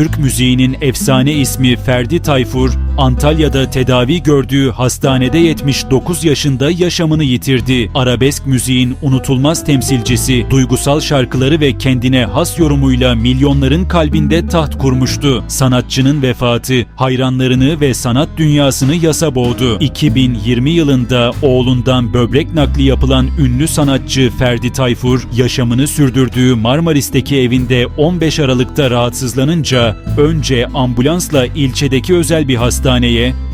Türk müziğinin efsane ismi Ferdi Tayfur, Antalya'da tedavi gördüğü hastanede 79 yaşında yaşamını yitirdi. Arabesk müziğin unutulmaz temsilcisi, duygusal şarkıları ve kendine has yorumuyla milyonların kalbinde taht kurmuştu. Sanatçının vefatı, hayranlarını ve sanat dünyasını yasa boğdu. 2020 yılında oğlundan böbrek nakli yapılan ünlü sanatçı Ferdi Tayfur, yaşamını sürdürdüğü Marmaris'teki evinde 15 Aralık'ta rahatsızlanınca önce ambulansla ilçedeki özel bir hastaneye,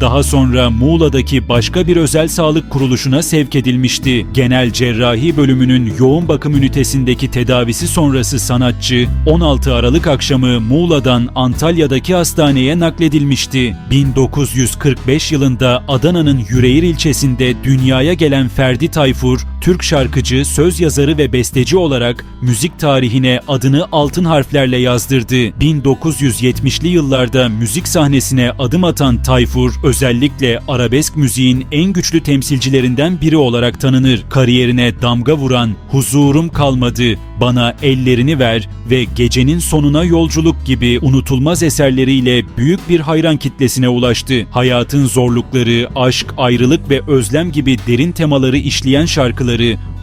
daha sonra Muğla'daki başka bir özel sağlık kuruluşuna sevk edilmişti. Genel cerrahi bölümünün yoğun bakım ünitesindeki tedavisi sonrası sanatçı 16 Aralık akşamı Muğla'dan Antalya'daki hastaneye nakledilmişti. 1945 yılında Adana'nın Yüreğir ilçesinde dünyaya gelen Ferdi Tayfur, Türk şarkıcı, söz yazarı ve besteci olarak müzik tarihine adını altın harflerle yazdırdı. 1970'li yıllarda müzik sahnesine adım atan Tayfur, özellikle arabesk müziğin en güçlü temsilcilerinden biri olarak tanınır. Kariyerine damga vuran Huzurum Kalmadı, Bana Ellerini Ver ve Gecenin Sonuna Yolculuk gibi unutulmaz eserleriyle büyük bir hayran kitlesine ulaştı. Hayatın zorlukları, aşk, ayrılık ve özlem gibi derin temaları işleyen şarkıları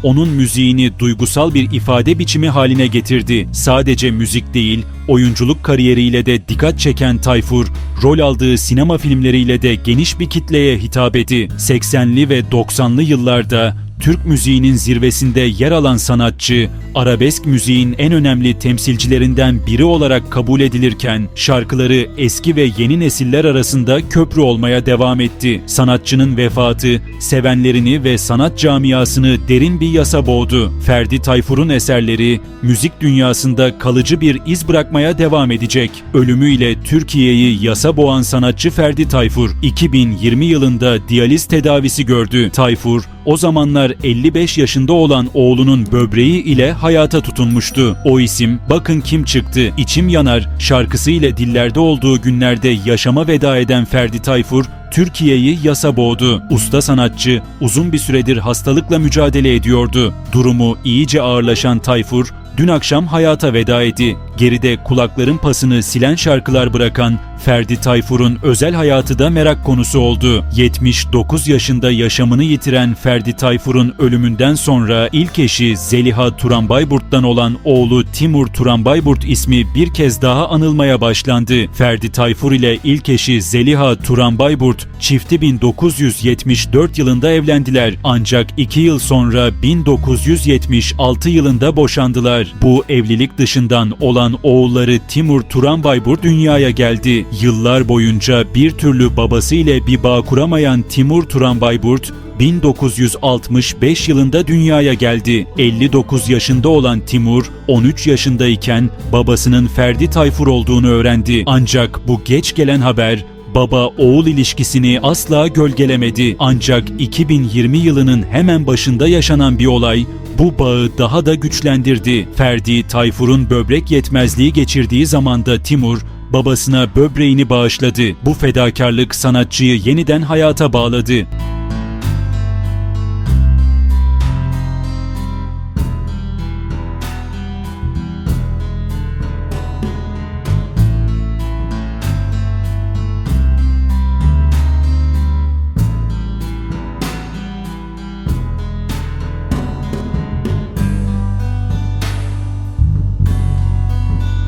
onun müziğini duygusal bir ifade biçimi haline getirdi. Sadece müzik değil, oyunculuk kariyeriyle de dikkat çeken Tayfur, rol aldığı sinema filmleriyle de geniş bir kitleye hitap etti. 80'li ve 90'lı yıllarda Türk müziğinin zirvesinde yer alan sanatçı, arabesk müziğin en önemli temsilcilerinden biri olarak kabul edilirken şarkıları eski ve yeni nesiller arasında köprü olmaya devam etti. Sanatçının vefatı, sevenlerini ve sanat camiasını derin bir yasa boğdu. Ferdi Tayfur'un eserleri müzik dünyasında kalıcı bir iz bırakmaya devam edecek. Ölümüyle Türkiye'yi yasa boğan sanatçı Ferdi Tayfur 2020 yılında diyaliz tedavisi gördü. Tayfur o zamanlar 55 yaşında olan oğlunun böbreği ile hayata tutunmuştu. O isim Bakın Kim Çıktı, İçim Yanar şarkısı ile dillerde olduğu günlerde yaşama veda eden Ferdi Tayfur, Türkiye'yi yasa boğdu. Usta sanatçı uzun bir süredir hastalıkla mücadele ediyordu. Durumu iyice ağırlaşan Tayfur, dün akşam hayata veda etti. Geride kulakların pasını silen şarkılar bırakan Ferdi Tayfur'un özel hayatı da merak konusu oldu. 79 yaşında yaşamını yitiren Ferdi Tayfur'un ölümünden sonra ilk eşi Zeliha Turan Bayburt'tan olan oğlu Timur Turan Bayburt ismi bir kez daha anılmaya başlandı. Ferdi Tayfur ile ilk eşi Zeliha Turan Bayburt çifti 1974 yılında evlendiler. Ancak 2 yıl sonra 1976 yılında boşandılar. Bu evlilik dışından olan oğulları Timur Turan Bayburt dünyaya geldi. Yıllar boyunca bir türlü babası ile bir bağ kuramayan Timur Turan Bayburt 1965 yılında dünyaya geldi. 59 yaşında olan Timur 13 yaşındayken babasının Ferdi Tayfur olduğunu öğrendi. Ancak bu geç gelen haber baba oğul ilişkisini asla gölgelemedi. Ancak 2020 yılının hemen başında yaşanan bir olay bu bağı daha da güçlendirdi. Ferdi Tayfur'un böbrek yetmezliği geçirdiği zamanda Timur babasına böbreğini bağışladı. Bu fedakarlık sanatçıyı yeniden hayata bağladı.